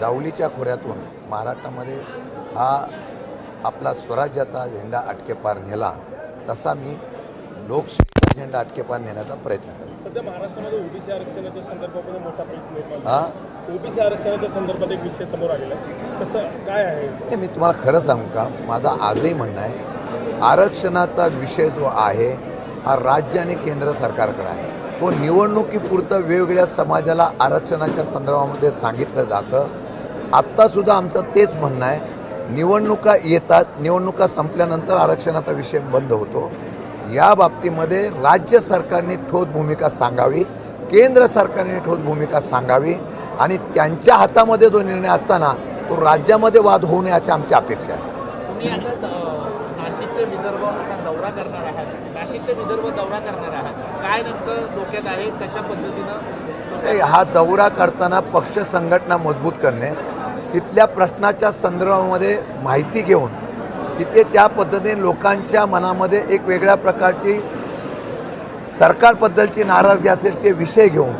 जावलीच्या खोऱ्यातून महाराष्ट्रामध्ये हा आपला स्वराज्याचा झेंडा अटकेपार नेला तसा मी लोकशाहीचा झेंडा अटकेपार नेण्याचा प्रयत्न करेन. सध्या महाराष्ट्रामध्ये ओबीसी आरक्षणाच्या संदर्भामध्ये मोठा प्रश्न निर्माण हा? ओबीसी आरक्षणाच्या संदर्भात एक विषय समोर आलेला आहे. कसं काय आहे? मी तुम्हाला खरं सांगू का? माझा आजही म्हणणं आहे आरक्षणाचा विषय जो आहे हा राज्य आणि केंद्र सरकारकडे आहे. तो निवडणुकीपुरतं वेगवेगळ्या समाजाला आरक्षणाच्या संदर्भामध्ये सांगितलं जातं. आत्तासुद्धा आमचं तेच म्हणणं आहे. निवडणुका येतात निवडणुका संपल्यानंतर आरक्षणाचा विषय बंद होतो. या बाबतीमध्ये राज्य सरकारने ठोस भूमिका सांगावी केंद्र सरकारने ठोस भूमिका सांगावी आणि त्यांच्या हातामध्ये जो निर्णय असताना तो राज्यामध्ये वाद होऊ नये अशी आमची अपेक्षा आहे. हा दौरा करताना पक्ष संघटना मजबूत करणे तिथल्या प्रश्नाच्या संदर्भामध्ये माहिती घेऊन तिथे त्या पद्धतीने लोकांच्या मनामध्ये एक वेगळ्या प्रकारची सरकारबद्दलची नाराजगी असेल ते विषय घेऊन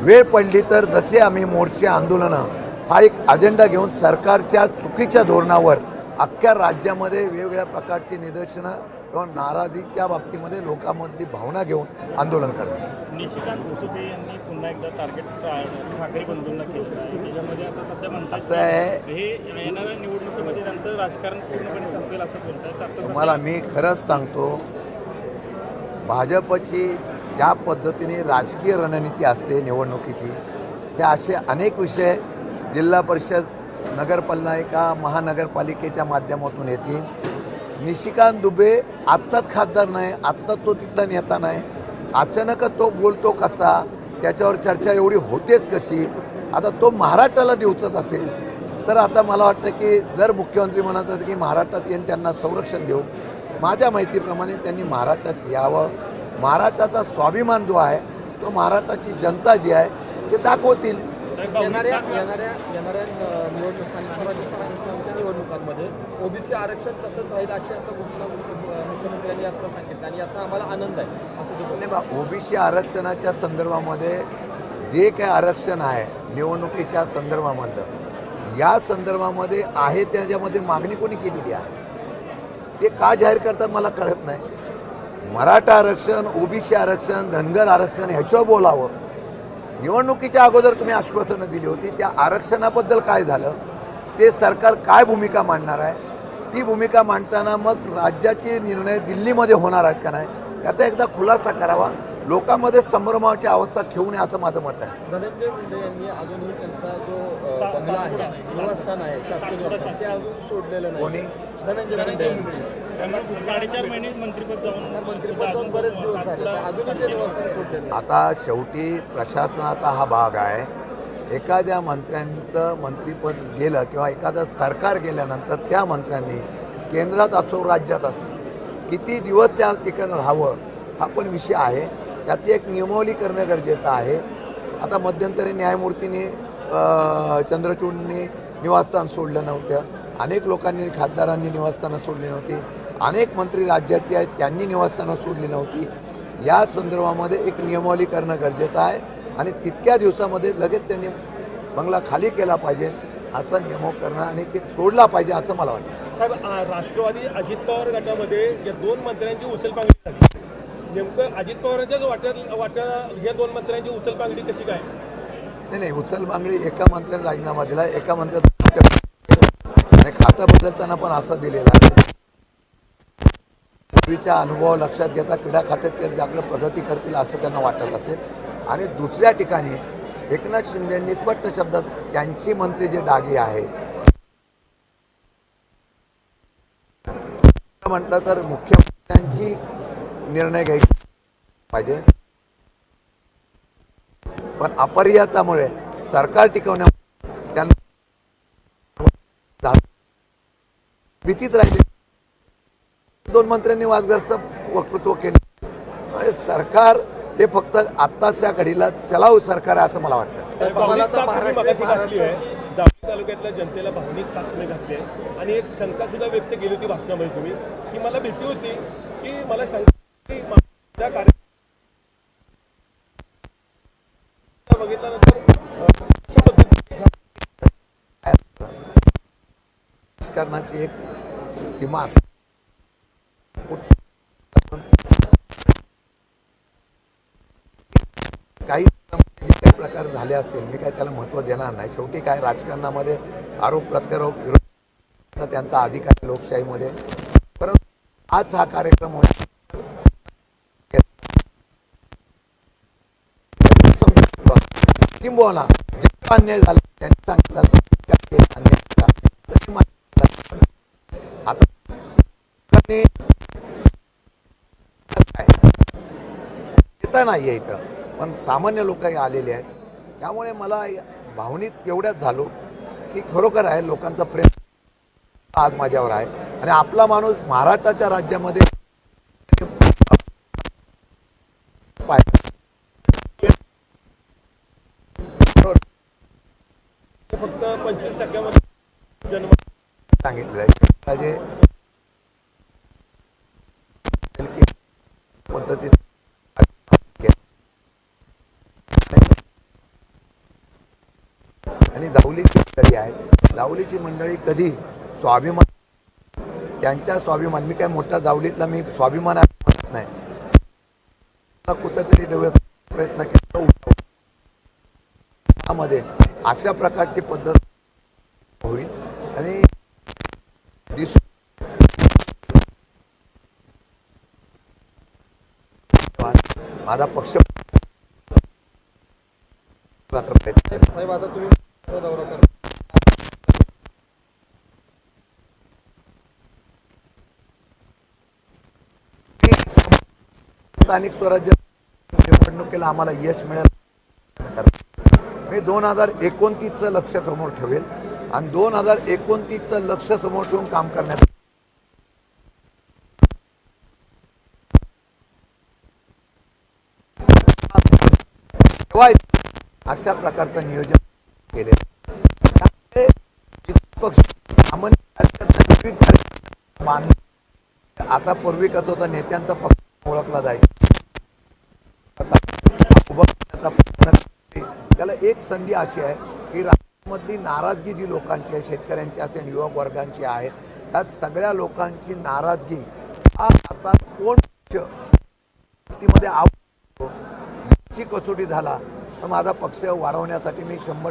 वेळ पडली तर जसे आम्ही मोर्चे आंदोलनं हा एक अजेंडा घेऊन सरकारच्या चुकीच्या धोरणावर अख्ख्या राज्यामध्ये वेगवेगळ्या प्रकारची निदर्शनं किंवा नाराजीच्या बाबतीमध्ये लोकांमधली भावना घेऊन आंदोलन करणं. निशिकांत यांनी पुन्हा एकदा टार्गेट ठाकरे बंधूंना केलं आहे. त्याच्यामध्ये आता सध्या म्हणतात असं आहे. हे येणाऱ्या निवडणुकीमध्ये त्यांचं राजकारण पूर्णपणे संपेल असं बोलतात. तुम्हाला मी खरंच सांगतो भाजपची ज्या पद्धतीने राजकीय रणनीती असते निवडणुकीची हे असे अनेक विषय जिल्हा परिषद नगरपालिका महानगरपालिकेच्या माध्यमातून येतील. निशिकांत दुबे आत्ताच खासदार नाही आत्ताच तो तिथला नेता नाही. अचानकच तो बोलतो कसा त्याच्यावर चर्चा एवढी होतेच कशी? आता तो महाराष्ट्राला डिवचत असेल. तर आता मला वाटतं की जर मुख्यमंत्री म्हणत की महाराष्ट्रात येऊन त्यांना संरक्षण देऊ. माझ्या माहितीप्रमाणे त्यांनी महाराष्ट्रात यावं. महाराष्ट्राचा स्वाभिमान जो आहे तो महाराष्ट्राची जनता जी आहे ते दाखवतील. येणाऱ्या येणाऱ्या येणाऱ्या निवडणूक स्थानिक स्वराज्य संस्थांच्या निवडणुकांमध्ये ओबीसी आरक्षण तसंच राहील अशी आता घोषणा मुख्यमंत्र्यांनी आता सांगितलं आणि याचा आम्हाला आनंद आहे असं ते ओबीसी आरक्षणाच्या संदर्भामध्ये जे काय आरक्षण आहे निवडणुकीच्या संदर्भामधलं या संदर्भामध्ये आहे त्याच्यामध्ये मागणी कोणी केलेली आहे? ते का जाहीर करतात मला कळत नाही. मराठा आरक्षण ओबीसी आरक्षण धनगर आरक्षण ह्याच्यावर बोलावं. निवडणुकीच्या अगोदर तुम्ही आश्वासनं दिली होती त्या आरक्षणाबद्दल काय झालं? ते सरकार काय भूमिका मांडणार आहे? ती भूमिका मांडताना मग राज्याचे निर्णय दिल्लीमध्ये होणार आहेत का नाही? याचा एकदा खुलासा करावा. लोकांमध्ये संभ्रमाची अवस्था ठेवू नये असं माझं मत आहे. धनंजय मुंडे यांनी अजूनही त्यांचा जो बंगला आहे निवासस्थान आहे शासकीय निवासस्थान ते अजून सोडलेलं नाही. कोणी? धनंजय मुंडे. साडेचार महिने मंत्रिपद जाऊन आता मंत्रिपद जाऊन बरेच दिवस झाले. आता शेवटी प्रशासनाचा हा भाग आहे. एखाद्या मंत्र्यांचं मंत्रीपद गेलं किंवा एखादं सरकार गेल्यानंतर त्या मंत्र्यांनी केंद्रात असो राज्यात असो किती दिवस त्या ठिकाणी राहावं हा पण विषय आहे. त्याची एक नियमावली करणं गरजेचं आहे. आता मध्यंतरी न्यायमूर्तींनी चंद्रचूडनी निवासस्थान सोडलं नव्हतं. अनेक लोकांनी खासदारांनी निवासस्थानं सोडली नव्हती. अनेक मंत्री राज्याचे आहेत त्यांनी निवासस्थानं सोडली नव्हती. या संदर्भामध्ये एक नियमावली करणं गरजेचं आहे आणि तितक्या दिवसामध्ये लगेच त्यांनी बंगला खाली केला पाहिजे असा नियम करणं आणि ते सोडला पाहिजे असं मला वाटतं. साहेब राष्ट्रवादी अजित पवार गटामध्ये या दोन मंत्र्यांची उचलपांगडी झाली. नेमकं अजित पवारांच्याच वाट्यात वाट्या या दोन मंत्र्यांची उचलपांगडी कशी काय? नाही नाही उचल मागणी एका मंत्र्याने राजीनामा दिला एका मंत्र्याचा आणि खातं बदलताना पण असं दिलेला पृथ्वीचा अनुभव लक्षात घेता क्रीडा खात्यात ते चांगलं प्रगती करतील असं त्यांना वाटत असेल. आणि दुसऱ्या ठिकाणी एकनाथ शिंदेंनी स्पष्ट शब्दात त्यांचे मंत्री जे डागे आहेत म्हटलं तर मुख्यमंत्र्यांची निर्णय घ्यायची पाहिजे. पण अपरियातामुळे सरकार टिकवण्या त्यांना भीतीत राहिले. दोन मंत्र्यांनी वादग्रस्त वक्तृत्व केले. आणि सरकार हे फक्त आत्ताच्या घडीला चलाऊ सरकार आहे असं मला वाटतं. तालुक्यातल्या जनतेला भावनिक साथ घातली आहे. आणि एक शंका सुद्धा व्यक्त केली होती भाषणामध्ये तुम्ही की मला भीती होती की मला शंका बघितल्यानंतर राजकारणाची एक सीमा असते काही म्हणजे काही प्रकार झाले असेल मी काय त्याला महत्त्व देणार नाही. शेवटी काय राजकारणामध्ये आरोप प्रत्यारोप विरोध त्यांचा अधिकार लोकशाहीमध्ये. परंतु आज हा कार्यक्रम होता किंबहुना जे अन्याय झाला त्यांनी सांगितलं अन्याय झाला. आता लोकांनी काय? येता नाही आहे इथं. पण सामान्य लोकही आलेले आहेत. त्यामुळे मला भावनिक एवढ्याच झालो की खरोखर आहे लोकांचं प्रेम आज माझ्यावर आहे. आणि आपला माणूस महाराष्ट्राच्या राज्यामध्ये. फक्त पंचवीस टक्क्यामध्ये जन्म सांगितलेलं आहे जे पद्धतीत आणि जावलीची मंडळी आहे जावलीची मंडळी कधी स्वाभिमान त्यांच्या स्वाभिमान मी काय मोठ्या जावलीतला मी स्वाभिमान म्हणत नाही. कुठेतरी कुठंतरी प्रयत्न केला त्यामध्ये अशा प्रकारची पद्धत होईल आणि दिसू. माझा पक्ष मात्र साहेब आता तुम्ही दौरा करता स्थानिक स्वराज्य निवडणुकीला आम्हाला यश मिळेल. मी दोन हजार एकोणतीसचं लक्ष समोर ठेवेल आणि दोन हजार एकोणतीसचं लक्ष समोर ठेवून काम करण्यात अशा प्रकारचं नियोजन केले पक्ष सामान्य आता पूर्वी कसं होतं नेत्यांचा पक्ष ओळखला जायचा करण्याचा प्रयत्न करते. त्याला एक संधी अशी आहे की राज्यामधली नाराजगी जी लोकांची आहे शेतकऱ्यांची असेल युवक वर्गांची आहे त्या सगळ्या लोकांची नाराजगी हा आता कोणमध्ये आवडतो याची कसोटी झाला तर माझा पक्ष वाढवण्यासाठी मी शंभर